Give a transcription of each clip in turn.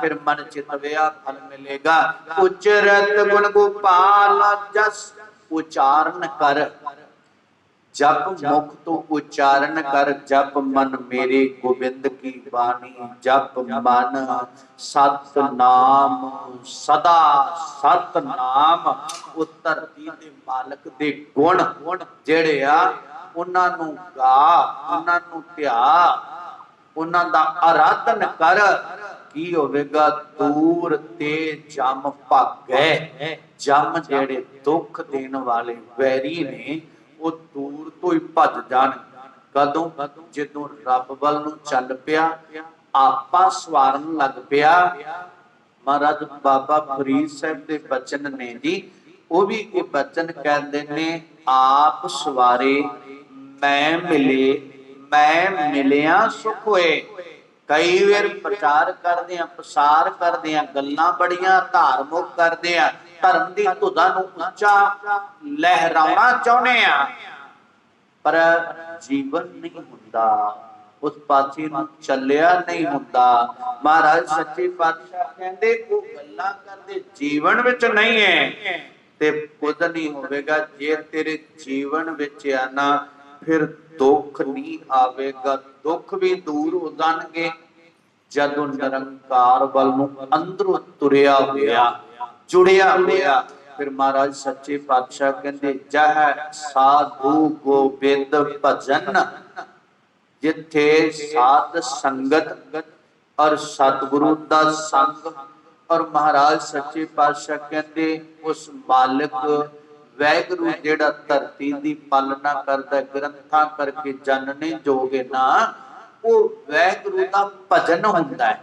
ਫਿਰ ਮਨ ਚਿਤ ਫਲ ਮਿਲੇਗਾ। ਉਚਰਤ ਗੁਣ ਗੋਪਾਲ ਜਸ, ਉਚਾਰਨ ਕਰ। ਜਪ ਮੁਖ ਤੋਂ ਉਚਾਰਨ ਕਰ, ਜਪ ਮਨ ਮੇਰੇ ਗੋਬਿੰਦ ਕੀ ਬਾਣੀ। ਜਪ ਮਨ ਸਤ ਨਾਮ ਸਦਾ ਸਤ ਨਾਮ ਉਹ ਧਰਤੀ ਦੇ ਮਾਲਕ ਦੇ ਗੁਣ, ਜਿਹੜੇ ਆ, ਉਹਨਾਂ ਨੂੰ ਗਾ, ਉਹਨਾਂ ਨੂੰ ਧਿਆ ਉਹਨਾਂ ਦਾ ਆਰਾਧਨ ਕਰ। ਕੀ ਹੋਵੇਗਾ? ਦੂਰ ਤੇ ਜਮ ਭਾਗੈ। ਜਮ ਜਿਹੜੇ ਦੁੱਖ ਦੇਣ ਵਾਲੇ ਵੈਰੀ ਨੇ, ਉਹ ਦੂਰ ਤੋਂ ਹੀ ਭੱਜ ਜਾਣ। ਕਦੋਂ? ਜਦੋਂ ਰੱਬ ਵੱਲ ਨੂੰ ਚੱਲ ਪਿਆ, ਆਪਾ ਸਵਾਰਨ ਲੱਗ ਪਿਆ। ਮਹਾਰਾਜ ਬਾਬਾ ਫਰੀਦ ਸਾਹਿਬ ਦੇ ਬਚਨ ਨੇ ਜੀ, ਉਹ ਵੀ ਇਹ ਬਚਨ ਕਹਿੰਦੇ ਨੇ, ਆਪ ਸਵਾਰੇ, ਮੈਂ ਮਿਲੇ ਮੈਂ ਮਿਲਿਆ ਸੁਖ ਹੋਏ। ਕਈ ਵਾਰ ਪ੍ਰਚਾਰ ਕਰਦੇ ਆ, ਪ੍ਰਸਾਰ ਕਰਦੇ ਆ, ਗੱਲਾਂ ਬੜੀਆਂ ਧਾਰਮਿਕ ਕਰਦੇ ਆ। ਧਰਮ ਦੀ ਧੁਦਾ ਨੂੰ ਉੱਚਾ ਲਹਿਰਾਉਣਾ ਚਾਹੁੰਦੇ ਆ। ਪਰ ਜੀਵਨ ਨਹੀਂ ਹੁੰਦਾ। ਉਸ ਪਾਸੇ ਨੂੰ ਚੱਲਿਆ ਨਹੀਂ ਹੁੰਦਾ। ਮਹਾਰਾਜ ਸੱਚੇ ਪਾਤਸ਼ਾਹ ਕਹਿੰਦੇ, ਉਹ ਗੱਲਾਂ ਕਰਦੇ ਜੀਵਨ ਵਿੱਚ ਨਹੀਂ ਹੈ ਤੇ ਕੁਝ ਨਹੀਂ ਹੋਵੇਗਾ ਜੇ ਤੇਰੇ ਜੀਵਨ ਵਿੱਚ ਆਣਾ ਫਿਰ ਦੁੱਖ ਨਹੀਂ ਆਵੇਗਾ, ਦੁੱਖ ਵੀ ਦੂਰ ਹੋ ਜਾਣਗੇ। ਜਦੋਂ ਨਿਰੰਕਾਰ ਵੱਲ ਨੂੰ ਅੰਦਰੋਂ ਤੁਰਿਆ ਹੋਇਆ, ਜੁੜਿਆ ਹੋਇਆ, ਫਿਰ ਮਹਾਰਾਜ ਸੱਚੇ ਪਾਤਸ਼ਾਹ ਕਹਿੰਦੇ, ਜਹ ਸਾਧੂ ਗੋਬਿੰਦ ਭਜਨ, ਜਿੱਥੇ ਸਾਧ ਸੰਗਤ ਔਰ ਸਤਿਗੁਰੂ ਦਾ ਸੰਗ। ਔਰ ਮਹਾਰਾਜ ਸੱਚੇ ਪਾਤਸ਼ਾਹ ਕਹਿੰਦੇ, ਉਸ ਮਾਲਕ ਵੈਗਰੂ ਜਿਹੜਾ ਧਰਤੀ ਦੀ ਪਾਲਣਾ ਕਰਦਾ ਗ੍ਰੰਥਾਂ ਕਰਕੇ ਜਨਨੇ ਜੋਗੇ ਨਾ, ਉਹ ਵੈਗਰੂ ਦਾ ਭਜਨ ਹੁੰਦਾ ਹੈ।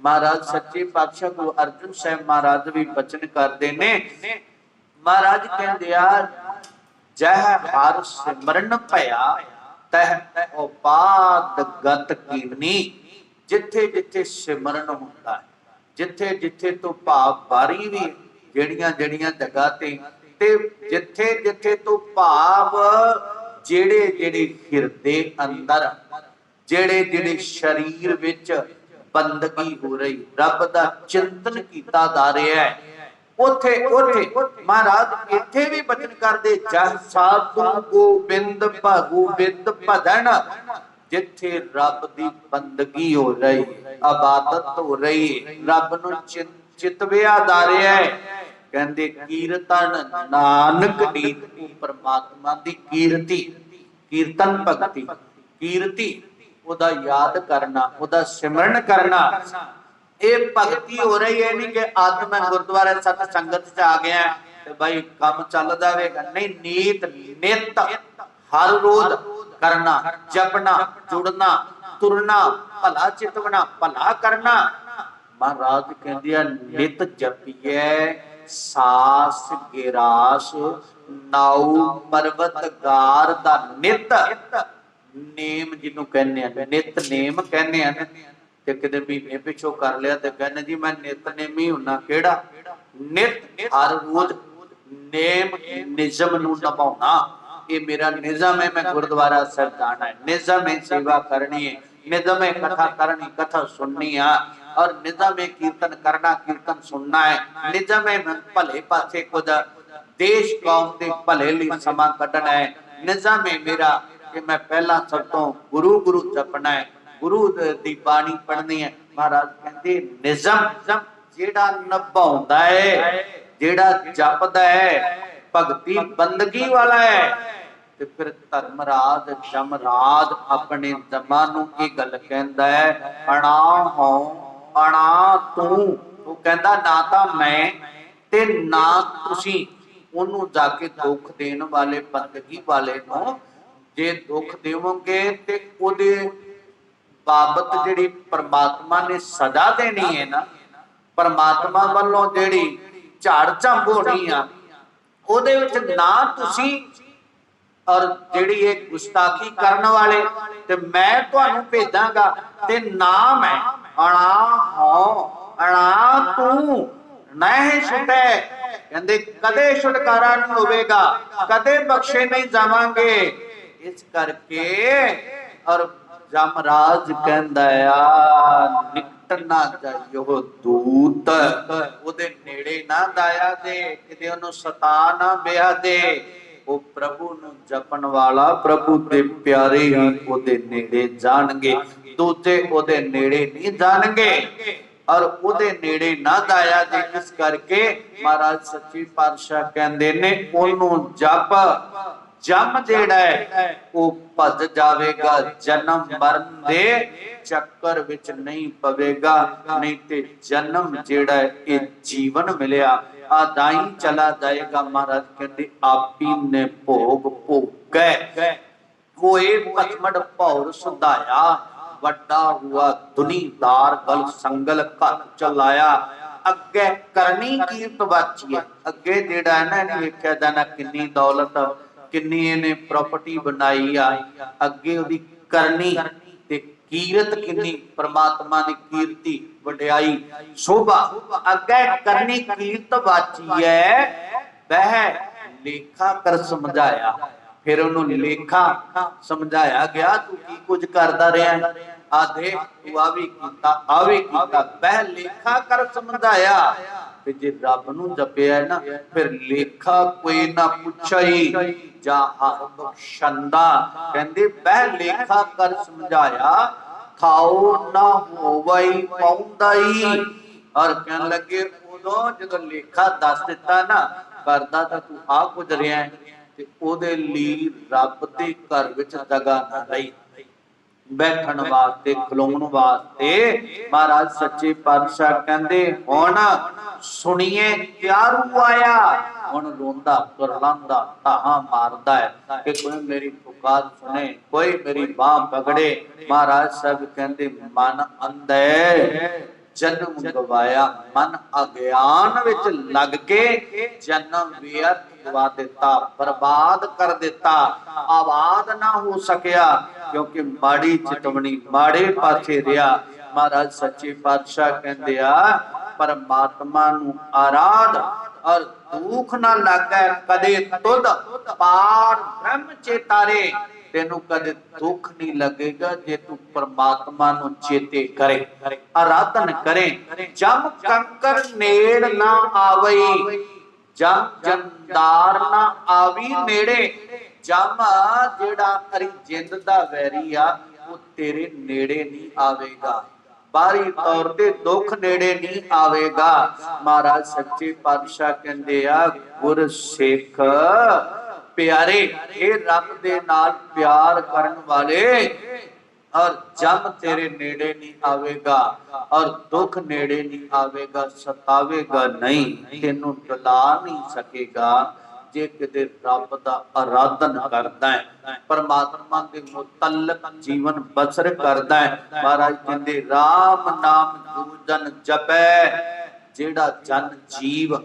ਮਹਾਰਾਜ, ਸੱਚੇ ਪਾਤਸ਼ਾਹ ਗੁਰੂ ਅਰਜਨ ਸਾਹਿਬ ਮਹਾਰਾਜ ਵੀ ਬਚਨ ਕਰਦੇ ਨੇ। ਮਹਾਰਾਜ ਕਹਿੰਦੇ ਆ, ਜਹ ਹਰ ਸਿਮਰਨ ਭਇਆ, ਤਹ ਉਪਾਦ ਗਤ ਕੀਨੀ ਜਿੱਥੇ ਜਿੱਥੇ ਸਿਮਰਨ ਹੁੰਦਾ ਹੈ, ਜਿੱਥੇ ਜਿੱਥੇ ਤੋਂ ਭਾਵ ਬਾਰੀ ਵੀ ਜਿਹੜੀਆਂ ਜਿਹੜੀਆਂ ਜਗ੍ਹਾ ਤੇ ਤੇ ਜਿੱਥੇ ਜਿੱਥੇ ਤੋਂ ਭਾਵ, ਜਿਹੜੇ ਜਿਹੜੇ ਹਿਰਦੇ ਅੰਦਰ, ਜਿਹੜੇ ਜਿਹੜੇ ਸਰੀਰ ਵਿੱਚ ਬੰਦਗੀ ਹੋ ਰਹੀ, ਰੱਬ ਦਾ ਚਿੰਤਨ ਕੀਤਾ ਜਾ ਰਿਹਾ ਹੈ। ਉਥੇ ਉਥੇ, ਮਹਾਰਾਜ, ਇੱਥੇ ਵੀ ਬਚਨ ਕਰਦੇ, ਜਹ ਸਾਧੂ ਗੋਬਿੰਦ ਭਗੂ ਬਿੰਦ ਭਜਨ, ਜਿੱਥੇ ਰੱਬ ਦੀ ਬੰਦਗੀ ਹੋ ਰਹੀ ਇਬਾਦਤ ਹੋ ਰਹੀ, ਰੱਬ ਨੂੰ ਚਿੰ- ਚਿਤਵਿਆ ਜਾ ਰਿਹਾ ਹੈ। ਕਹਿੰਦੇ ਕੀਰਤਨ ਨਾਨਕ ਨੀਤ ਪਰਮਾਤਮਾ ਦੀ ਕੀਰਤੀ, ਕੀਰਤਨ ਭਗਤੀ, ਕੀਰਤੀ, ਉਹਦਾ ਯਾਦ ਕਰਨਾ, ਉਹਦਾ ਸਿਮਰਨ ਕਰਨਾ। ਇਹ ਭਗਤੀ ਹੋ ਰਹੀ ਹੈ, ਨਹੀਂ ਕਿ ਅੱਜ ਮੈਂ ਗੁਰਦੁਆਰੇ ਸਤ ਸੰਗਤ ਚ ਆ ਗਿਆ ਤੇ ਭਾਈ ਕੰਮ ਚੱਲਦਾ ਹੋਵੇਗਾ ਨਹੀਂ, ਨੀਤ, ਨਿਤ, ਹਰ ਰੋਜ਼ ਕਰਨਾ, ਜਪਣਾ, ਜੁੜਨਾ, ਤੁਰਨਾ, ਭਲਾ ਚਿਤਵਣਾ, ਭਲਾ ਕਰਨਾ। ਮਹਾਰਾਜ ਕਹਿੰਦੇ ਆ, ਨਿਤ ਜਪੀਏ ਸਾਸ ਗਿਰਾਸ ਨਾਉ ਪਰਵਤਗਾਰ ਦਾ ਨਿਤ। ਨੇਮ ਜਿਹਨੂੰ ਕਹਿੰਦੇ ਆ, ਨਿਤ ਨੇਮ ਕਹਿੰਦੇ ਆ। ਤੇ ਕਿਤੇ ਮਹੀਨੇ ਪਿਛੋ ਕਰ ਲਿਆ ਤੇ ਕਹਿੰਦੇ ਜੀ ਮੈਂ ਨਿਤ ਨੇਮੀ ਹੁੰਨਾ, ਕਿਹੜਾ? ਨਿਤ। ਹਰ ਰੋਜ਼ ਨੇਮ ਨਿਜ਼ਮ ਨੂੰ ਨਿਭਾਉਣਾ। ਇਹ ਮੇਰਾ ਨਿਜ਼ਮ ਹੈ, ਮੈਂ ਗੁਰਦੁਆਰਾ ਸਾਹਿਬ ਜਾਣਾ ਹੈ। ਨਿਜ਼ਮ ਹੈ, ਸੇਵਾ ਕਰਨੀ ਹੈ। ਨਿਜ਼ਮ ਹੈ, ਕਥਾ ਕਰਨੀ, ਕਥਾ ਸੁਣਨੀ ਆ। ਔਰ ਨਿਜ਼ਮ ਹੈ ਕੀਰਤਨ ਕਰਨਾ, ਕੀਰਤਨ ਸੁਣਨਾ ਹੈ। ਨਿਜ਼ਮ ਹੈ ਭਲੇ ਪਾਸੇ ਕੁਝ। ਦੇਸ਼ ਕੌਮ ਦੇ ਭਲੇ ਲਈ ਸਮਾਂ ਕੱਢਣਾ ਹੈ। ਨਿਜ਼ਮ ਹੈ ਮੇਰਾ, ਕਿ ਮੈਂ ਪਹਿਲਾਂ ਸਭ ਤੋਂ ਗੁਰੂ ਗੁਰੂ ਜਪਣਾ ਹੈ। ਗੁਰੂ ਦੀ ਬਾਣੀ ਪੜ੍ਹਨੀ ਹੈ। ਮਹਾਰਾਜ ਕਹਿੰਦੇ, ਨਿਜ਼ਮ ਜਿਹੜਾ ਨਿਭਾਉਂਦਾ ਹੈ, ਜਿਹੜਾ ਜਪਦਾ ਹੈ, ਭਗਤੀ ਬੰਦਗੀ ਵਾਲਾ ਹੈ। ਤੇ ਫਿਰ ਧਰਮਰਾਜ, ਜਮਰਾਜ ਆਪਣੇ ਜਮਾਂ ਨੂੰ ਇਹ ਗੱਲ ਕਹਿੰਦਾ ਹੈ ਅਣਾ ਹਉ ਅਣਾ ਤੂੰ। ਉਹ ਕਹਿੰਦਾ, ਨਾ ਤਾਂ ਮੈਂ ਤੇ ਨਾ ਤੁਸੀਂ। ਉਹਨੂੰ ਜਾ ਕੇ ਦੁੱਖ ਦੇਣ ਵਾਲੇ, ਬੰਦਗੀ ਵਾਲੇ ਨੂੰ ਜੇ ਦੁੱਖ ਦੇਵੋਗੇ ਤੇ ਉਹਦੇ ਬਾਬਤ ਜਿਹੜੀ ਪ੍ਰਮਾਤਮਾ ਨੇ ਸਜ਼ਾ ਦੇਣੀ ਹੈ ਨਾ, ਪਰਮਾਤਮਾ ਵੱਲੋਂ ਜਿਹੜੀ ਝਾੜ ਝੰਬ ਹੋਣੀ ਆ, ਉਹਦੇ ਵਿੱਚ ਨਾ ਤੁਸੀਂ ਔਰ ਜਿਹੜੀ ਇਹ ਗੁਸਤਾਖੀ ਕਰਨ ਵਾਲੇ, ਤੇ ਮੈਂ ਤੁਹਾਨੂੰ ਭੇਜਾਂਗਾ ਤੇ ਨਾ ਮੈਂ ਅਣਾ ਹੋ ਅਣਾ ਤੂੰ, ਨਹੀਂ ਛੁਟੇ ਕਹਿੰਦੇ, ਕਦੇ ਛੁਟਕਾਰਾ ਨਹੀਂ ਹੋਵੇਗਾ, ਕਦੇ ਬਖਸ਼ੇ ਨਹੀਂ ਜਾਵਾਂਗੇ। ਇਸ ਕਰਕੇ ਔਰ ਜਮਰਾਜ ਕਹਿੰਦਾ ਆ, ਨਿਕਟ ਨਿਕਟ ਨਾ ਜਾਇਓ ਦੂਤ। ਉਹਦੇ ਨੇੜੇ ਨਾ ਦਾਇਆ ਦੇ, ਕਿਤੇ ਉਹਨੂੰ ਸਤਾ ਨਾ ਬਿਆ ਦੇ। ਉਹ ਪ੍ਰਭੂ ਨੂੰ ਜਪਣ ਵਾਲਾ ਪ੍ਰਭੂ ਦੇ ਪਿਆਰੇ ਹੀ ਉਹਦੇ ਨੇੜੇ ਜਾਣਗੇ। ਦੂਜੇ ਉਹਦੇ ਨੇੜੇ ਨਹੀਂ ਜਾਣਗੇ। ਔਰ ਉਹਦੇ ਨੇੜੇ ਨਾ ਦਾਇਆ ਜੇ, ਇਸ ਕਰਕੇ ਮਹਾਰਾਜ ਸੱਚੀ ਪਾਤਸ਼ਾਹ ਕਹਿੰਦੇ ਨੇ, ਉਹਨੂੰ ਜਪ। ਜਮ ਜਿਹੜਾ ਹੈ, ਉਹ ਭੱਜ ਜਾਵੇਗਾ, ਜਨਮ ਮਰਨ ਦੇ ਚੱਕਰ ਵਿੱਚ ਨਹੀਂ ਪਵੇਗਾ। ਨਹੀਂ ਤੇ ਜਨਮ ਜਿਹੜਾ ਇਹ ਜੀਵਨ ਮਿਲਿਆ। ਆਦਾਈ ਚਲਾ ਜਾਏਗਾ ਮਹਾਰਾਜ ਕਹਿੰਦੇ ਆਪੀ ਨੇ ਭੋਗ ਭੋਗੈ। ਕੋਏ ਪਤਮੜ ਭੌਰ ਸੁਧਾਇਆ ਵੱਡਾ ਹੁਆ ਦੁਨੀਦਾਰ ਗਲ ਸੰਗਲ ਘਰ ਚਲਾਇਆ। ਅੱਗੇ ਕਰਨੀ ਕੀਰਤ ਬਾਚੀ ਹੈ ਅੱਗੇ ਜਿਹੜਾ ਹੈ ਨਾ ਇਹਨੇ ਵੇਖਿਆ ਜਾਣਾ ਕਿੰਨੀ ਦੌਲਤ ਕਿੰਨੀ ਇਹਨੇ ਪ੍ਰਾਪਰਟੀ ਬਣਾਈ ਆ। ਅੱਗੇ ਉਹਦੀ ਕਰਨੀ ਤੇ ਕੀਰਤ ਕਿੰਨੀ ਪ੍ਰਮਾਤਮਾ ਦੀ ਕੀਰਤੀ। ਵਡਿਆਈ ਸ਼ੋਭਾ, ਅੱਗੇ ਕਰਨੀ ਕੀਰਤ ਬਾਚੀ ਹੈ ਵਹਿ ਲੇਖਾ ਕਰ ਸਮਝਾਇਆ। ਫਿਰ ਉਹਨੂੰ ਲੇਖਾ ਸਮਝਾਇਆ, ਗਿਆ, ਤੂੰ ਕੀ ਕੁਝ ਕਰਦਾ ਰਿਹਾ? ਆ ਦੇਖ, ਤੂੰ ਆ ਵੀ ਕੀਤਾ, ਆ ਵੀ ਕੀਤਾ। ਪਹਿ ਲੇਖਾ ਕਰ ਸਮਝਾਇਆ। ਤੇ ਜੇ ਰੱਬ ਨੂੰ ਜਪਿਆ ਨਾ, ਫਿਰ ਲੇਖਾ ਕੋਈ ਨਾ ਪੁੱਛਈ। ਜਾਂ ਹਰ ਬਖਸ਼ੰਦਾ। ਕਹਿੰਦੇ, ਬਹਿ, ਲੇਖਾ ਕਰ ਸਮਝਾਇਆ ਖਾਓ ਨਾ ਹੋਵਈ ਪਾਉਂਦਾਈ ਔਰ ਕਹਿਣ ਲੱਗੇ, ਉਦੋਂ ਜਦੋਂ ਲੇਖਾ ਦੱਸ ਦਿੱਤਾ ਨਾ, ਕਰਦਾ ਤਾਂ ਤੂੰ ਆ ਕੁਝ ਰਿਹਾ ਤੇ ਉਹਦੇ ਲਈ ਰੱਬ ਦੇ ਘਰ ਵਿੱਚ ਜਗ੍ਹਾ ਨਾ ਰਹੀ ਬੈਠਣ ਵਾਸਤੇ, ਖਲੋਣ ਵਾਸਤੇ ਮਹਾਰਾਜ ਸੱਚੇ ਪਾਤਸ਼ਾਹ ਕਹਿੰਦੇ, ਹੁਣ ਸੁਣੀਏ ਕਿਆ ਰੂ ਆਇਆ? ਹੁਣ ਰੋਂਦਾ ਕਰਲਾਂਦਾ ਤਾਹਾ ਮਾਰਦਾ ਹੈ ਕਿ ਕੋਈ ਮੇਰੀ ਪੁਕਾਰ ਸੁਣੇ, ਕੋਈ ਮੇਰੀ ਬਾਹ ਪਕੜੇ। ਮਹਾਰਾਜ ਸਾਹਿਬ ਕਹਿੰਦੇ, ਮਨ ਅੰਧ, ਜਨਮ ਗਵਾਇਆ, ਮਨ ਅਗਿਆਨ ਵਿੱਚ ਲੱਗ ਕੇ ਜਨਮ ਵਿਅਰਥ ਗਵਾ ਦਿੱਤਾ, ਬਰਬਾਦ ਕਰ ਦਿੱਤਾ। ਆਬਾਦ ਨਾ ਹੋ ਸਕਿਆ, ਕਿਉਂਕਿ ਮਾੜੀ ਚਿਤਵਣੀ ਮਾੜੇ ਪਾਸੇ ਰਿਹਾ। ਮਹਾਰਾਜ ਸੱਚੇ ਪਾਤਸ਼ਾਹ ਕਹਿੰਦੇ ਆ, ਪਰਮਾਤਮਾ ਨੂੰ ਆਰਾਧ ਔਰ ਦੁੱਖ ਨਾ ਲੱਗੈ ਕਦੇ ਤੁਧ, ਪਾਰ ਬ੍ਰਹਮ ਚੇਤਾਰੇ ਤੈਨੂੰ ਕਦੇ ਦੁੱਖ ਨਹੀਂ ਲੱਗੇਗਾ ਜੇ ਤੂੰ ਪਰਮਾਤਮਾ ਨੂੰ ਚੇਤੇ ਕਰੇ। ਆਰਾਧਨ ਕਰੇ। ਜਮ ਕੰਕਰ ਨੇੜ ਨਾ ਆਵਈ। ਜਮ ਜੰਦਾਰ ਨਾ ਆਵੀ ਨੇੜੇ। ਜਮ ਜਿਹੜਾ ਹਰੀ ਜਿੰਦ ਦਾ ਵੈਰੀ ਆ, ਉਹ ਤੇਰੇ ਨੇੜੇ ਨਹੀਂ ਆਵੇਗਾ। ਬਾਹਰੀ ਤੌਰ ਤੇ ਦੁੱਖ ਨੇੜੇ ਨਹੀਂ ਆਵੇਗਾ। ਮਹਾਰਾਜ ਸੱਚੇ ਪਾਤਸ਼ਾਹ ਕਹਿੰਦੇ ਆ ਗੁਰ ਸਿੱਖ ਪਿਆਰੇ ਇਹ ਰੱਬ ਦੇ ਨਾਲ ਪਿਆਰ ਕਰਨ ਵਾਲੇ, ਔਰ ਜਮ ਤੇਰੇ ਨੇੜੇ ਨਹੀਂ ਆਵੇਗਾ, ਔਰ ਦੁੱਖ ਨੇੜੇ ਨਹੀਂ ਆਵੇਗਾ, ਸਤਾਵੇਗਾ ਨਹੀਂ, ਤੈਨੂੰ ਡਲਾ ਨਹੀਂ ਸਕੇਗਾ। ਜੇ ਕਿਤੇ ਰੱਬ ਦਾ ਆਰਾਧਨ ਕਰਦਾ ਹੈ, ਪਰਮਾਤਮਾ ਦੇ ਮੁਤਲਕ ਜੀਵਨ ਬਸਰ ਕਰਦਾ ਹੈ, ਮਹਾਰਾਜ ਕਹਿੰਦੇ RAM ਨਾਮ ਦੂਜਨ ਜਪੈ, ਜਿਹੜਾ ਜਨ ਜੀਵ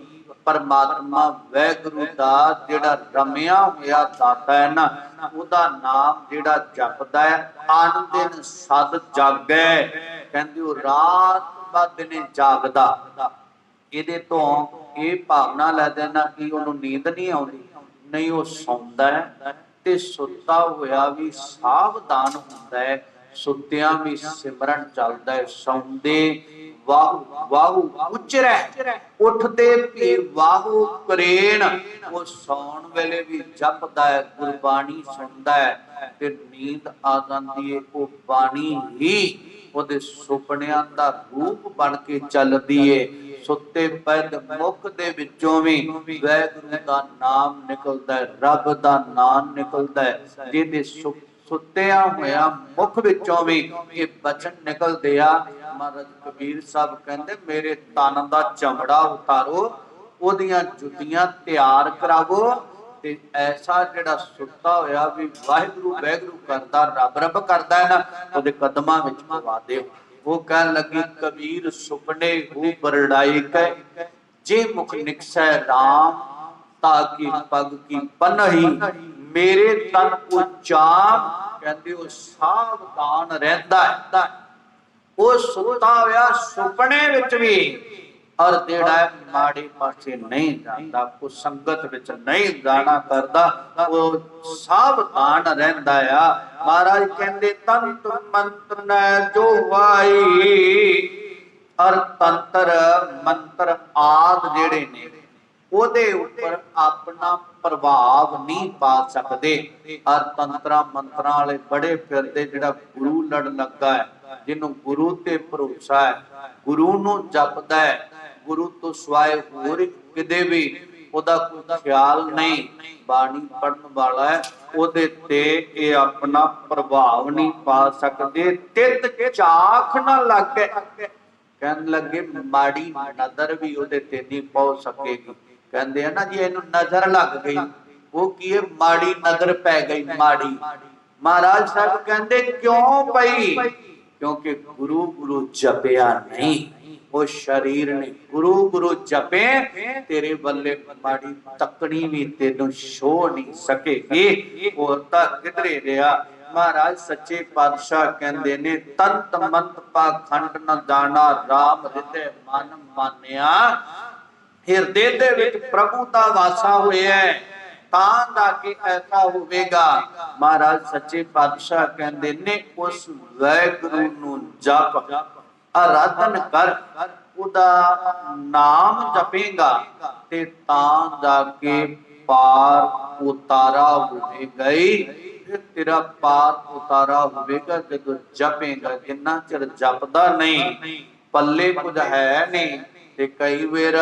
ਪਰਮਾਤਮਾ ਵੈਗੁਰੂ ਦਾ, ਜਿਹੜਾ ਰਮਿਆ ਹੋਇਆ ਦਾਤਾ ਹੈ ਨਾ, ਉਹਦਾ ਨਾਮ ਜਿਹੜਾ ਜਪਦਾ ਹੈ ਅਨ ਦਿਨ ਸਦ ਜਾਗੈ। ਕਹਿੰਦੇ ਉਹ ਰਾਤ ਬਾ ਦਿਨੇ ਜਾਗਦਾ? ਇਹਦੇ ਤੋਂ ਇਹ ਭਾਵਨਾ ਲੈ ਦੇਣਾ ਕਿ ਉਹਨੂੰ ਨੀਂਦ ਨਹੀਂ ਆਉਂਦੀ, ਨਹੀਂ ਉਹ ਸੌਂਦਾ ਹੈ ਤੇ ਸੁੱਤਾ ਹੋਇਆ ਵੀ ਸਾਵਧਾਨ ਹੁੰਦਾ ਹੈ, ਸੁੱਤਿਆਂ ਵੀ ਸਿਮਰਨ ਚੱਲਦਾ ਹੈ, ਸੌਂਦੇ ਵਾਹੂ ਵਾਹੂ ਉਚਰੈ ਉੱਠਦੇ ਵੀ ਵਾਹੂ ਕਰੇਣ, ਉਹ ਸੌਣ ਵੇਲੇ ਵੀ ਜਪਦਾ ਹੈ, ਗੁਰਬਾਣੀ ਸੁਣਦਾ ਹੈ ਤੇ ਨੀਂਦ ਆ ਜਾਂਦੀ ਹੈ, ਉਹ ਬਾਣੀ ਹੀ ਉਹਦੇ ਸੁਪਨਿਆਂ ਦਾ ਰੂਪ ਬਣ ਕੇ ਚੱਲਦੀ ਏ ਸੁੱਤੇ ਪੈਦ ਮੁਖ ਦੇ ਵਿੱਚੋਂ ਵੀ ਵੈਗੁਰੂ ਦਾ ਨਾਮ ਨਿਕਲਦਾ ਹੈ, ਰੱਬ ਦਾ ਨਾਮ ਨਿਕਲਦਾ ਹੈ। ਜਿਹਦੇ ਸੁ- ਹੋਇਆ ਮੁਖ ਵਿੱਚੋਂ ਵੀ ਇਹ ਬਚਨ ਨਿਕਲਦੇ ਆ। ਮਹਾਰਾਜ ਕਬੀਰ ਸਾਹਿਬ ਕਹਿੰਦੇ, ਮੇਰੇ ਤਨ ਦਾ ਚਮੜਾ ਉਤਾਰੋ, ਉਹਦੀਆਂ ਜੁੱਤੀਆਂ ਤਿਆਰ ਕਰਾਵੋ ਤੇ ਐਸਾ ਜਿਹੜਾ ਸੁੱਤਾ ਹੋਇਆ ਵੀ ਵਾਹਿਗੁਰੂ ਵਾਹਿਗੁਰੂ ਕਰਦਾ ਰੱਬ ਰੱਬ ਕਰਦਾ ਹੈ ਨਾ, ਉਹਦੇ ਕਦਮਾਂ ਵਿੱਚ ਪਵਾ ਦਿਓ। ਉਹ ਕਹਿਣ ਲੱਗੀ ਕਬੀਰ ਸੁਪਨੇ ਹੂ ਬਰੜਾਈ ਕੈ ਜੇ ਮੁਖ ਨਿਕਸੈ RAM ਤਾਂ ਕੀ ਪਗ ਕੀ ਮੇਰੇ ਤਨ ਉਚਾਮ ਕਹਿੰਦੇ ਉਹ ਸਾਵਧਾਨ ਰਹਿੰਦਾ ਹੈ ਉਹ ਸੁੱਤਾ ਹੋਇਆ ਸੁਪਨੇ ਵਿੱਚ ਵੀ ਔਰ ਜਿਹੜਾ ਹੈ ਮਾੜੀ ਪਾਸੇ ਨਹੀਂ ਜਾਂਦਾ ਕੋ ਸੰਗਤ ਵਿੱਚ ਨਹੀਂ ਜਾਣਾ ਕਰਦਾ, ਉਹ ਸਾਵਧਾਨ ਰਹਿੰਦਾ ਆ। ਮਹਾਰਾਜ ਕਹਿੰਦੇ, ਤੰਤ ਮੰਤ ਨੈ ਜੋ ਵਾਈ ਔਰ ਤੰਤਰ ਮੰਤਰ ਆਦ ਜਿਹੜੇ ਨੇ, ਉਹਦੇ ਉੱਪਰ ਆਪਣਾ ਪ੍ਰਭਾਵ ਨਹੀਂ ਪਾ ਸਕਦੇ। ਔਰ ਤੰਤਰਾ ਮੰਤਰਾਂ ਵਾਲੇ ਬੜੇ ਫਿਰਦੇ, ਜਿਹੜਾ ਗੁਰੂ ਲੜ ਲੱਗਾ ਹੈ, ਜਿਹਨੂੰ ਗੁਰੂ ਤੇ ਭਰੋਸਾ ਹੈ, ਗੁਰੂ ਨੂੰ ਜਪਦਾ ਹੈ ਗੁਰੂ ਤੋਂ ਸਿਵਾਏ ਹੋਰ ਕਿਤੇ ਵੀ ਉਹਦਾ ਕੋਈ ਖਿਆਲ ਨਹੀਂ, ਬਾਣੀ ਪੜਨ ਵਾਲਾ ਹੈ, ਉਹਦੇ ਤੇ ਇਹ ਆਪਣਾ ਪ੍ਰਭਾਵ ਨਹੀਂ ਪਾ ਸਕਦੇ। ਤਿੱਤ ਚਾਖ ਨਾ ਲੱਗੇ। ਕਹਿਣ ਲੱਗੇ, ਮਾੜੀ ਨਜ਼ਰ ਵੀ ਉਹਦੇ ਤੇ ਨਹੀਂ ਪਹੁੰਚ ਸਕੇਗੀ। ਕਹਿੰਦੇ ਆ ਨਾ ਜੀ, ਇਹਨੂੰ ਨਜ਼ਰ ਲੱਗ ਗਈ। ਉਹ ਕੀ ਹੈ? ਮਾੜੀ ਨਜ਼ਰ ਪੈ ਗਈ, ਮਾੜੀ। ਮਹਾਰਾਜ ਸਾਹਿਬ ਕਹਿੰਦੇ, ਕਿਉਂ ਪਈ ਕਿਉਂਕਿ ਗੁਰੂ ਗੁਰੂ ਜਪਿਆ ਨਹੀਂ, ਉਹ ਸਰੀਰ ਨੇ ਗੁਰੂ ਗੁਰੂ ਜਪੇ, ਤੇਰੇ ਬੱਲੇ ਮਾੜੀ ਤੱਕਣੀ ਵੀ ਤੈਨੂੰ ਛੋ ਨਹੀਂ ਸਕੇਗੀ। ਉਹ ਤਾਂ ਕਿਧਰੇ ਰਿਹਾ? ਮਹਾਰਾਜ ਸੱਚੇ ਪਾਤਸ਼ਾਹ ਕਹਿੰਦੇ ਨੇ, ਤੰਤ ਮੰਤ ਪਾਖੰਡ ਨ ਜਾਣਾ RAM ਹਿਰਦੇ ਮਨ ਮਾਨਿਆ। ਹਿਰਦੇ ਦੇ ਵਿੱਚ ਪ੍ਰਭੂ ਦਾ ਵਾਸਾ ਹੋਇਆ ਹੈ। ਤਾਂ ਦਾ ਕਿ ਐਸਾ ਹੋਵੇਗਾ? ਮਹਾਰਾਜ ਸੱਚੇ ਪਾਤਸ਼ਾਹ ਕਹਿੰਦੇ ਨੇ, ਉਸ ਵੈਗੁਰੂ ਨੂੰ ਜਪ, ਆਰਾਧਨ ਕਰ, ਉਹਦਾ ਨਾਮ ਜਪੇਗਾ ਤੇ ਤਾਂ ਜਾ ਕੇ ਪਾਰ ਉਤਾਰਾ ਹੋਵੇਗਾ ਹੀ। ਤੇਰਾ ਪਾਰ ਉਤਾਰਾ ਹੋਵੇਗਾ ਜਦੋਂ ਜਪੇਗਾ, ਜਿੰਨਾ ਚਿਰ ਜਪਦਾ ਨਹੀਂ, ਪੱਲੇ ਕੁਝ ਹੈ ਨਹੀਂ ਤੇ ਕਈ ਵੇਰ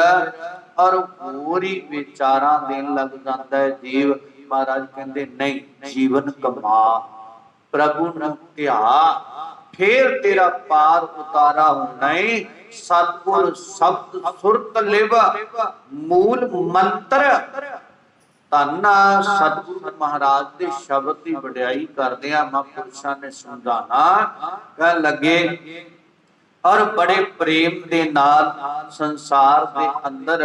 ਔਰ ਹੋਰ ਵਿਚਾਰਾਂ ਦੇਣ ਲੱਗ ਜਾਂਦਾ ਹੈ। ਜੀਵ ਮਹਾਰਾਜ ਕਹਿੰਦੇ, ਨਹੀਂ, ਜੀਵਨ ਕਮਾ। ਪ੍ਰਭੂ ਨੂੰ ਧਿਆ। ਫੇਰ ਤੇਰਾ ਪਾਰ ਉਤਾਰਾ ਹੋਣਾ ਹੈ ਸ਼ਬਦ ਸੁਰਤ ਲਿਵ, ਮੂਲ ਮੰਤਰ। ਧੰਨ ਸਤਿਗੁਰੂ ਮਹਾਰਾਜ ਦੇ ਸ਼ਬਦ ਦੀ ਵਡਿਆਈ ਕਰਦੇ ਆ ਮਹਾਂਪੁਰਸ਼ਾਂ ਨੇ ਸਮਝਾਣਾ ਕਹਿ ਲੱਗੇ ਔਰ ਬੜੇ ਪ੍ਰੇਮ ਦੇ ਨਾਲ ਸੰਸਾਰ ਦੇ ਅੰਦਰ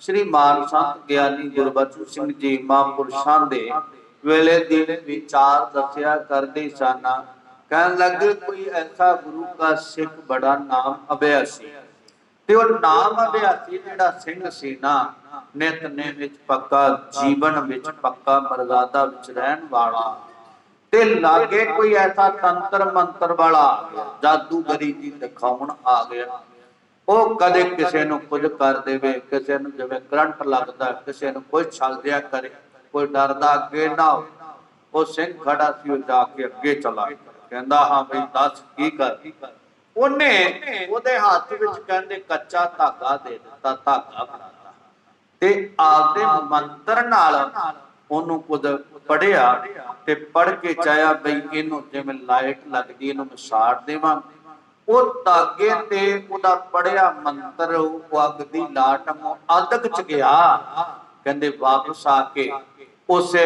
ਸ੍ਰੀ ਮਾਨ ਸੰਤ ਗਿਆਨੀ ਗੁਰਬਚਨ ਸਿੰਘ ਜੀ ਮਹਾਂਪੁਰਸ਼ਾਂ ਦੇ ਵੇਲੇ ਦੀ ਵਿਚਾਰ ਦੱਸਿਆ ਕਰਦੇ ਸਨ। ਕਹਿਣ ਲੱਗੇ ਕੋਈ ਐਸਾ ਗੁਰੂ ਦਾ ਸਿੱਖ ਬੜਾ ਨਾਮ ਅਭਿਆਸੀ। ਤੇ ਉਹ ਨਾਮ ਅਭਿਆਸੀ ਜਿਹੜਾ ਸਿੰਘ ਸੀ ਨਾ ਨਿਤਨੇ ਵਿੱਚ ਪੱਕਾ ਜੀਵਨ ਵਿੱਚ ਪੱਕਾ ਮਰਜ਼ਾਦਾ ਵਿੱਚ ਰਹਿਣ ਵਾਲਾ। ਤੇ ਲਾਗੇ ਕੋਈ ਐਸਾ ਤੰਤਰ ਮੰਤਰ ਵਾਲਾ ਜਾਦੂਗਰੀ ਦੀ ਦਿਖਾਉਣ ਆ ਗਿਆ। ਉਹ ਕਦੇ ਕਿਸੇ ਨੂੰ ਕੁਝ ਕਰ ਦੇਵੇ, ਕਿਸੇ ਨੂੰ ਜਿਵੇਂ ਕਰੰਟ ਲੱਗਦਾ, ਕਿਸੇ ਨੂੰ ਕੋਈ ਛਲ ਦਿਆ ਕਰੇ, ਕੋਈ ਡਰਦਾ ਅੱਗੇ ਨਾ ਉਹ ਸਿੰਘ ਖੜਾ ਸੀ, ਉਹ ਜਾ ਕੇ ਅੱਗੇ ਚਲਾ ਕਹਿੰਦਾ, ਹਾਂ ਬਈ, ਦੱਸ ਕੀ ਕਰ? ਉਹਨੇ ਉਹਦੇ ਹੱਥ ਵਿੱਚ ਕਹਿੰਦੇ, ਕੱਚਾ ਧਾਗਾ ਦੇ ਦਿੱਤਾ, ਧਾਗਾ ਫੜਾਤਾ ਤੇ ਆਪਦੇ ਮੰਤਰ ਨਾਲ ਉਹਨੂੰ ਕੁਝ ਪੜਿਆ ਤੇ ਪੜ ਕੇ ਚਾਹਿਆ ਬਈ ਇਹਨੂੰ ਜਿਵੇਂ ਲਾਈਟ ਲੱਗਦੀ, ਇਹਨੂੰ ਮੈਂ ਦੇਵਾਂ। ਉਹ ਧਾਗੇ ਤੇ ਉਹਦਾ ਪੜਿਆ ਮੰਤਰ, ਉਹ ਅੱਗ ਦੀ ਲਾਟਮ ਅਦਕ ਚ ਗਿਆ। ਕਹਿੰਦੇ ਵਾਪਸ ਆ ਕੇ ਉਸੇ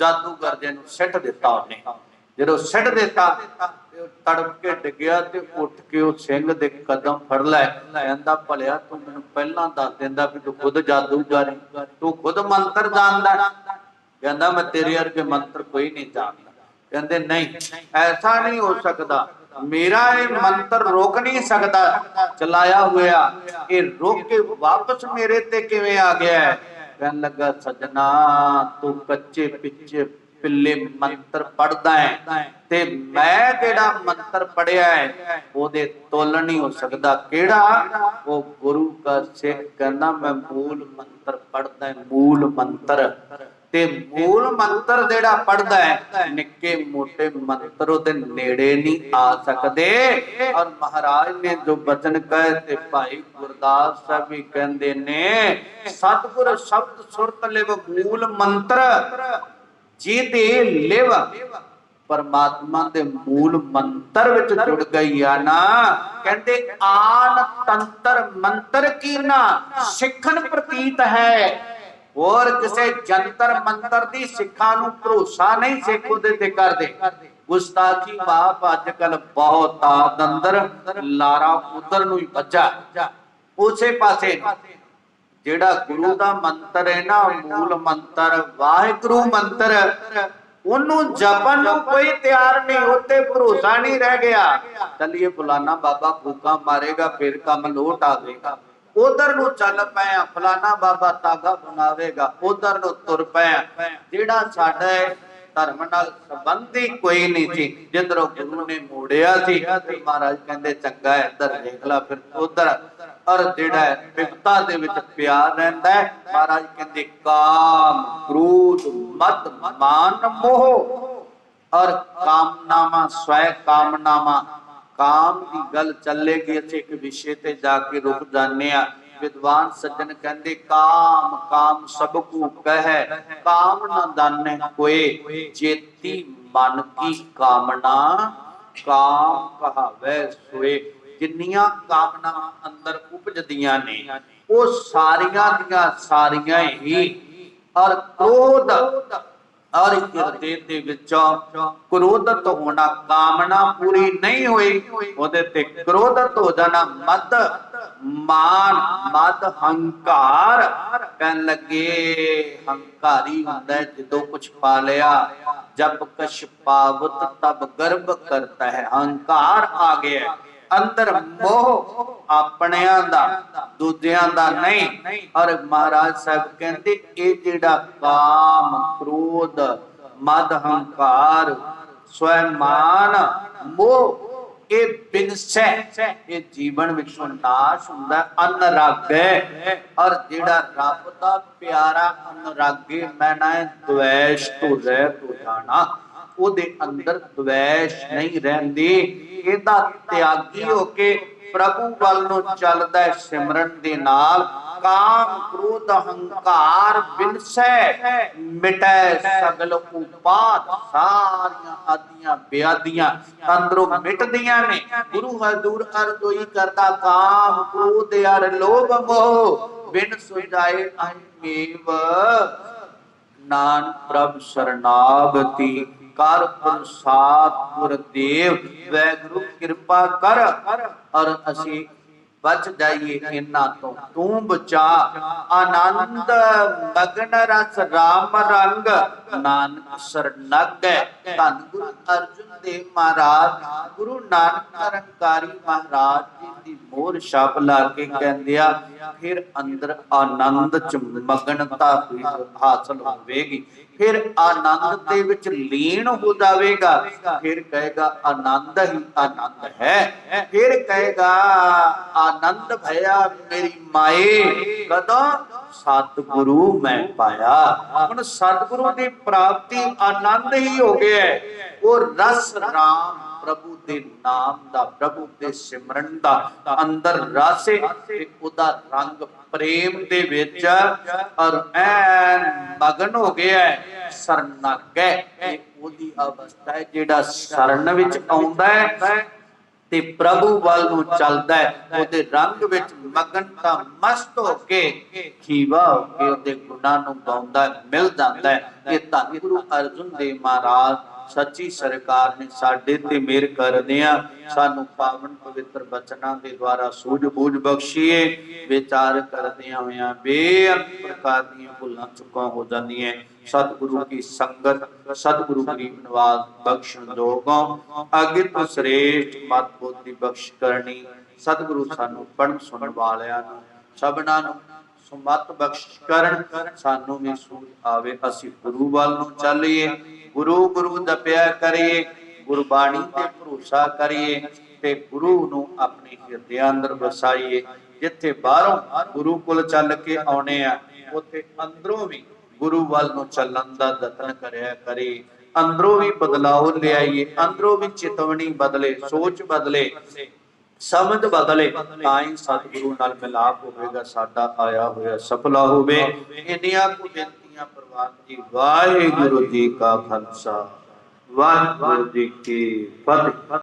ਜਾਦੂਗਰ ਦੇ ਨੂੰ ਸਿੱਟ ਦਿੱਤਾ ਉਹਨੇ। ਜਦੋਂ ਸਿੱਟ ਦਿੱਤਾ ਤੇ ਤੜਪ ਕੇ ਡਿੱਗਿਆ ਤੇ ਉੱਠ ਕੇ ਉਹ ਸਿੰਘ ਦੇ ਕਦਮ ਫੜ ਲੈ। ਕਹਿੰਦਾ, ਭਲਿਆ, ਤੂੰ ਮੈਨੂੰ ਪਹਿਲਾਂ ਦੱਸ ਦਿੰਦਾ ਵੀ ਤੂੰ ਖੁਦ ਜਾਦੂਗਰ ਤੂੰ ਖੁਦ ਮੰਤਰ ਜਾਣਦਾ। ਹੈ। ਕਹਿੰਦਾ ਮੈਂ ਤੇਰੇ ਵਰਗੇ ਮੰਤਰ ਕੋਈ ਨਹੀਂ ਜਾਣਦਾ। ਕਹਿੰਦੇ ਨਹੀਂ, ਐਸਾ ਨਹੀਂ ਹੋ ਸਕਦਾ। ਮੇਰਾ ਇਹ ਮੰਤਰ ਰੋਕ ਨਹੀਂ ਸਕਦਾ, ਚਲਾਇਆ ਹੋਇਆ। ਇਹ ਰੋਕ ਕੇ ਵਾਪਸ ਮੇਰੇ ਤੇ ਕਿਵੇਂ ਆ ਗਿਆ ਕਹਿਣ ਲੱਗਾ, ਸਜਣਾ, ਤੂੰ ਕੱਚੇ ਪਿੱਛੇ ਪਿੱਲੇ ਮੰਤਰ ਪੜਦਾ ਹੈ ਤੇ ਮੈਂ ਜਿਹੜਾ ਮੰਤਰ ਪੜਿਆ ਹੈ? ਉਹਦੇ ਤੋਲ ਨਹੀਂ ਹੋ ਸਕਦਾ। ਕਿਹੜਾ? ਉਹ ਗੁਰੂ ਦਾ ਸਿੱਖ ਕਹਿੰਦਾ, ਮੈਂ ਮੂਲ ਮੰਤਰ ਪੜਦਾ ਮੂਲ ਮੰਤਰ। ਤੇ ਮੂਲ ਮੰਤਰ ਜਿਹੜਾ ਪੜਦਾ ਹੈ, ਨਿੱਕੇ ਮੋਟੇ ਮੰਤਰ ਉਹਦੇ ਨੇੜੇ ਨਹੀਂ ਆ ਸਕਦੇ। ਔਰ ਮਹਾਰਾਜ ਨੇ ਜੋ ਬਚਨ ਕਹੇ ਤੇ ਭਾਈ ਗੁਰਦਾਸ ਸਾਹਿਬ ਵੀ ਕਹਿੰਦੇ ਨੇ, ਸਤਿਗੁਰ ਸ਼ਬਦ ਸੁਰਤ ਲਿਵ ਮੂਲ ਮੰਤਰ, ਜਿਹਦੇ ਲਿਵ ਪਰਮਾਤਮਾ ਦੇ ਮੂਲ ਮੰਤਰ ਵਿੱਚ ਜੁੜ ਗਈ ਆ ਨਾ। ਕਹਿੰਦੇ ਆਨ ਤੰਤਰ ਮੰਤਰ ਕੀ ਸਿੱਖਣ ਪ੍ਰਤੀਤ ਹੈ। ਹੋਰ ਕਿਸੇ ਜੰਤਰ ਮੰਤਰ ਦੀ ਸਿੱਖਾਂ ਨੂੰ ਭਰੋਸਾ ਨਹੀਂ ਸਿੱਖ ਉਹਦੇ ਤੇ ਕਰਦੇ। ਗੁਸਤਾਖੀ ਬਾਪ ਅੱਜ ਕੱਲ ਬਹੁਤ ਆ ਅੰਦਰ ਲਾਰਾ ਉਧਰ ਨੂੰ ਹੀ ਵੱਜਾ। ਉਸੇ ਪਾਸੇ ਜਿਹੜਾ ਗੁਰੂ ਦਾ ਮੰਤਰ ਹੈ ਨਾ, ਮੂਲ ਮੰਤਰ, ਵਾਹਿਗੁਰੂ ਮੰਤਰ, ਉਹਨੂੰ ਜਪਣ ਨੂੰ ਕੋਈ ਤਿਆਰ ਨਹੀਂ, ਉੱਤੇ ਭਰੋਸਾ ਨਹੀਂ ਰਹਿ ਗਿਆ। ਚੱਲੀਏ ਫਲਾਨਾ ਬਾਬਾ ਫੂਕਾ ਮਾਰੇਗਾ, ਫਿਰ ਕੰਮ ਲੋਟ ਆਵੇਗਾ ਉਧਰ ਨੂੰ ਚੱਲ ਪਿਆ ਫਲਾਨਾ ਬਾਬਾ ਤਾਗਾ ਬਣਾਵੇਗਾ ਉਧਰ ਨੂੰ ਤੁਰ ਪਿਆ ਜਿਹੜਾ ਸਾਡਾ ਧਰਮ ਨਾਲ ਸੰਬੰਧੀ ਕੋਈ ਨਹੀਂ ਸੀ ਜਿੱਧਰੋਂ ਗੁਰੂ ਨੇ ਮੋੜਿਆ ਸੀ ਮਹਾਰਾਜ ਕਹਿੰਦੇ ਚੰਗਾ ਹੈ, ਇੱਧਰ ਦੇਖ ਲੈ ਫਿਰ ਉਧਰ। ਔਰ ਜਿਹੜਾ ਹੈ, ਦੇ ਵਿੱਚ ਪਿਆਰ ਰਹਿੰਦਾ ਹੈ ਮਹਾਰਾਜ ਕਹਿੰਦੇ ਕਾਮ ਕ੍ਰੋਧ ਮਦ ਮਾਨ ਮੋਹ। ਔਰ ਕਾਮਨਾਵਾਂ ਸਵੈ ਕਾਮਨਾਵਾਂ ਕਾਮ ਦੀ ਗੱਲ ਚੱਲੇਗੀ ਅਸੀਂ ਇੱਕ ਵਿਸ਼ੇ ਤੇ ਜਾ ਕੇ ਰੁਕ ਜਾਂਦੇ ਆ ਵਿਦਵਾਨ ਸੱਜਣ ਕਹਿੰਦੇ ਕਾਮ ਕਾਮ ਸਭ ਕੂ ਕਹੈ ਕਾਮ ਨ ਦਾਨੈ ਕੋਏ ਜੇਤੀ ਮਨ ਕੀ ਕਾਮਨਾ ਕਾਮ ਕਹਾਵੇ ਸੋਏ ਜਿੰਨੀਆਂ ਕਾਮਨਾਵਾਂ ਅੰਦਰ ਉਪਜਦੀਆਂ ਨੇ ਉਹ ਸਾਰੀਆਂ ਦੀਆਂ ਸਾਰੀਆਂ ਹੀ ਔਰ ਕ੍ਰੋਧ ਔਰ ਹਿਰਦੇ ਦੇ ਵਿੱਚੋਂ ਕ੍ਰੋਧਤ ਹੋਣਾ ਕਾਮਨਾ ਪੂਰੀ ਨਹੀਂ ਹੋਈ। ਉਹਦੇ ਤੇ ਕ੍ਰੋਧਤ ਹੋ ਜਾਣਾ ਮਦ ਮਾਨ ਮਦ ਹੰਕਾਰ। ਕਹਿਣ ਲੱਗੇ, ਹੰਕਾਰੀ ਹੁੰਦਾ ਜਦੋਂ ਕੁਝ ਪਾ ਲਿਆ ਜਬ ਕਛ ਪਾਵਤ ਤਬ ਗਰਭ ਕਰਤਾ ਹੈ। ਹੰਕਾਰ ਆ ਗਿਆ ਅੰਦਰ ਮੋਹ ਆਪਣਿਆਂ ਦਾ ਦੂਜਿਆਂ ਦਾ ਨਹੀਂ। ਔਰ ਮਹਾਰਾਜ ਸਾਹਿਬ ਕਹਿੰਦੇ ਇਹ ਜਿਹੜਾ ਕਾਮ ਕ੍ਰੋਧ ਮਦ ਹੰਕਾਰ ਸਵੈਮਾਨ ਮੋਹ ਇਹ ਬਿਨਸੈ ਇਹ ਜੀਵਨ ਵਿੱਚੋਂ ਨਾਸ਼ ਹੁੰਦਾ ਹੈ, ਅਨਰਾਗ। ਹੈ ਔਰ ਜਿਹੜਾ ਰੱਬ ਦਾ ਪਿਆਰਾ ਅਨਰਾਗੇ ਮੈਂ ਨਾ ਦੁਐਸ਼ ਤੋਂ ਰਹਿਤ ਹੋ ਜਾਣਾ। ਉਹਦੇ ਅੰਦਰ ਦੁਐਸ਼ ਨਹੀਂ ਰਹਿੰਦੀ। ਇਹਦਾ ਤਿਆਗੀ ਹੋ ਕੇ ਪ੍ਰਭੂ ਵੱਲ ਨੂੰ ਚੱਲਦਾ ਹੈ ਸਿਮਰਨ ਦੇ ਨਾਲ। ਕਾਮ ਕ੍ਰੋਧ ਹੰਕਾਰ ਬਿਨਸੈ ਮਿਟੈ ਸਗਲ ਉਪਾਦ। ਸਾਰੀਆਂ ਆਦੀਆਂ ਬਿਆਦੀਆਂ ਅੰਦਰੋਂ ਮਿਟਦੀਆਂ ਨੇ। ਗੁਰੂ ਹਜ਼ੂਰ ਅਰਦੋਈ ਕਰਦਾ ਕਾਮ ਕ੍ਰੋਧ ਅਰ ਲੋਭ ਮੋਹ। ਬਿਨ ਸੁਝਾਏ ਅਨੇਵ ਨਾਨ ਪ੍ਰਭ ਸਰਨਾਗਤੀ। ਕਰ ਪ੍ਰਸਾਦ ਗੁਰਦੇਵ ਵੈਗੁਰੂ ਕਿਰਪਾ ਕਰ, ਔਰ ਅਸੀਂ ਬਚ ਜਾਈਏ ਇਹਨਾਂ ਤੋਂ। ਤੂੰ ਬਚਾ ਆਨੰਦ, ਮਗਨ ਰਸ, ਰਾਮ ਰੰਗ ਨਾਨਕ ਸਰਨਗੈ ਧੰਨ ਗੁਰੂ ਅਰਜੁਨ ਦੇਵ ਮਹਾਰਾਜ। ਗੁਰੂ ਨਾਨਕ ਨਿਰੰਕਾਰੀ ਮਹਾਰਾਜ ਜੀ ਦੀ ਮੋਹਰ ਛਾਪ ਲਾ ਕੇ ਕਹਿੰਦੇ ਆ, ਫਿਰ ਅੰਦਰ ਆਨੰਦ ਚ ਮਗਨਤਾ ਹਾਸਲ ਹੋਵੇਗੀ। ਫਿਰ ਆਨੰਦ ਦੇ ਵਿੱਚ ਲੀਨ ਹੋ ਜਾਵੇਗਾ। ਫਿਰ ਕਹੇਗਾ, ਆਨੰਦ ਹੀ ਆਨੰਦ ਹੈ। ਫਿਰ ਕਹੇਗਾ, ਆਨੰਦ ਭਇਆ ਮੇਰੀ ਮਾਏ। ਕਦੋਂ? ਸਤਿਗੁਰੂ ਮੈਂ ਪਾਇਆ। ਹੁਣ ਸਤਿਗੁਰੂ ਦੀ ਪ੍ਰਾਪਤੀ ਆਨੰਦ ਹੀ ਹੋ ਗਿਆ ਹੈ। ਉਹ ਰਸ ਰਾਮ ਪ੍ਰਭੂ ਦੇ ਨਾਮ ਦਾ, ਪ੍ਰਭੂ ਦੇ ਸਿਮਰਨ ਦਾ, ਅੰਦਰ ਰਸ ਹੈ ਤੇ ਉਹਦਾ ਰੰਗ ਪ੍ਰੇਮ ਦੇ ਵਿੱਚ ਔਰ ਐਨ ਮਗਨ ਹੋ ਗਿਆ ਹੈ ਸਰਨਗੈ ਇਹ ਉਹਦੀ ਅਵਸਥਾ ਹੈ ਜਿਹੜਾ ਸ਼ਰਨ ਵਿੱਚ ਆਉਂਦਾ ਹੈ ਤੇ ਪ੍ਰਭੂ ਵੱਲ ਨੂੰ ਚੱਲਦਾ ਹੈ, ਉਹਦੇ ਰੰਗ ਵਿੱਚ ਮਗਨਤਾ ਮਸਤ ਹੋ ਕੇ ਖੀਵਾ ਹੋ ਕੇ ਉਹਦੇ ਗੁਣਾਂ ਨੂੰ ਗਾਉਂਦਾ ਮਿਲ ਜਾਂਦਾ ਹੈ। ਇਹ ਧੰਨ ਗੁਰੂ ਅਰਜੁਨ ਦੇਵ ਮਹਾਰਾਜ ਸੱਚੀ ਸਰਕਾਰ ਨੇ ਸਾਡੇ ਤੇ ਮਿਹਰ ਕਰਦੇ ਸਾਨੂੰ ਪਾਵਨ ਪਵਿੱਤਰ ਬਚਨਾਂ ਦੇ ਦੁਆਰਾ ਸੂਝ-ਬੂਝ ਬਖਸ਼ੀਏ, ਵਿਚਾਰ ਕਰਦਿਆਂ ਹੋਇਆਂ ਬੇਅੰਤ ਪ੍ਰਕਾਰ ਦੀਆਂ ਭੁੱਲਾਂ ਚੁੱਕਾਂ ਹੋ ਜਾਂਦੀਆਂ ਸਤਿਗੁਰੂ ਕੀ ਸੰਗਤ, ਸਤਿਗੁਰੂ ਗਰੀਬ ਨਵਾਜ਼ ਬਖਸ਼ਣ ਜੋਗੋਂ ਅੱਗੇ ਤੋਂ ਸ੍ਰੇਸ਼ਟ ਮਤ ਬੁੱਧੀ ਬਖਸ਼ ਕਰਨੀ। ਸਤਿਗੁਰੂ ਸਾਨੂੰ ਪੜਨ ਸੁਣਨ ਵਾਲਿਆਂ ਨੂੰ, ਸਭਨਾਂ ਨੂੰ ਸੁਮਤ ਬਖਸ਼ ਕਰਨ ਸਾਨੂੰ ਵੀ ਸੂਝ ਆਵੇ, ਅਸੀਂ ਗੁਰੂ ਵੱਲ ਨੂੰ ਚੱਲੀਏ, ਗੁਰੂ ਗੁਰੂ ਜਪਿਆ ਕਰੀਏ, ਗੁਰਬਾਣੀ ਤੇ ਭਰੋਸਾ ਕਰੀਏ ਤੇ ਗੁਰੂ ਨੂੰ ਆਪਣੇ ਹਿਰਦੇ ਅੰਦਰ ਵਸਾਈਏ। ਜਿੱਥੇ ਬਾਹਰੋਂ ਗੁਰੂ ਕੋਲ ਚੱਲ ਕੇ ਆਉਣੇ ਆ, ਉੱਥੇ ਅੰਦਰੋਂ ਵੀ ਗੁਰੂ ਵੱਲ ਨੂੰ ਚੱਲਣ ਦਾ ਯਤਨ ਕਰਿਆ ਕਰੇ ਅੰਦਰੋਂ ਵੀ ਬਦਲਾਅ ਲਿਆਈਏ, ਅੰਦਰੋਂ ਵੀ ਚੇਤਵਨੀ ਬਦਲੇ, ਸੋਚ ਬਦਲੇ ਸਮਝ ਬਦਲੇ ਤਾਂ ਹੀ ਸਤਿਗੁਰੂ ਨਾਲ ਮਿਲਾਪ ਹੋਵੇਗਾ, ਸਾਡਾ ਆਇਆ ਹੋਇਆ ਸਫਲਾ ਹੋਵੇ। ਇੰਨੀਆਂ ਕੁ ਬੇਨਤੀਆਂ ਪ੍ਰਵਾਨ ਜੀ, ਵਾਹਿਗੁਰੂ ਜੀ ਕਾ ਖਾਲਸਾ, ਵਾਹਿਗੁਰੂ ਜੀ ਕੀ ਫਤਿਹ।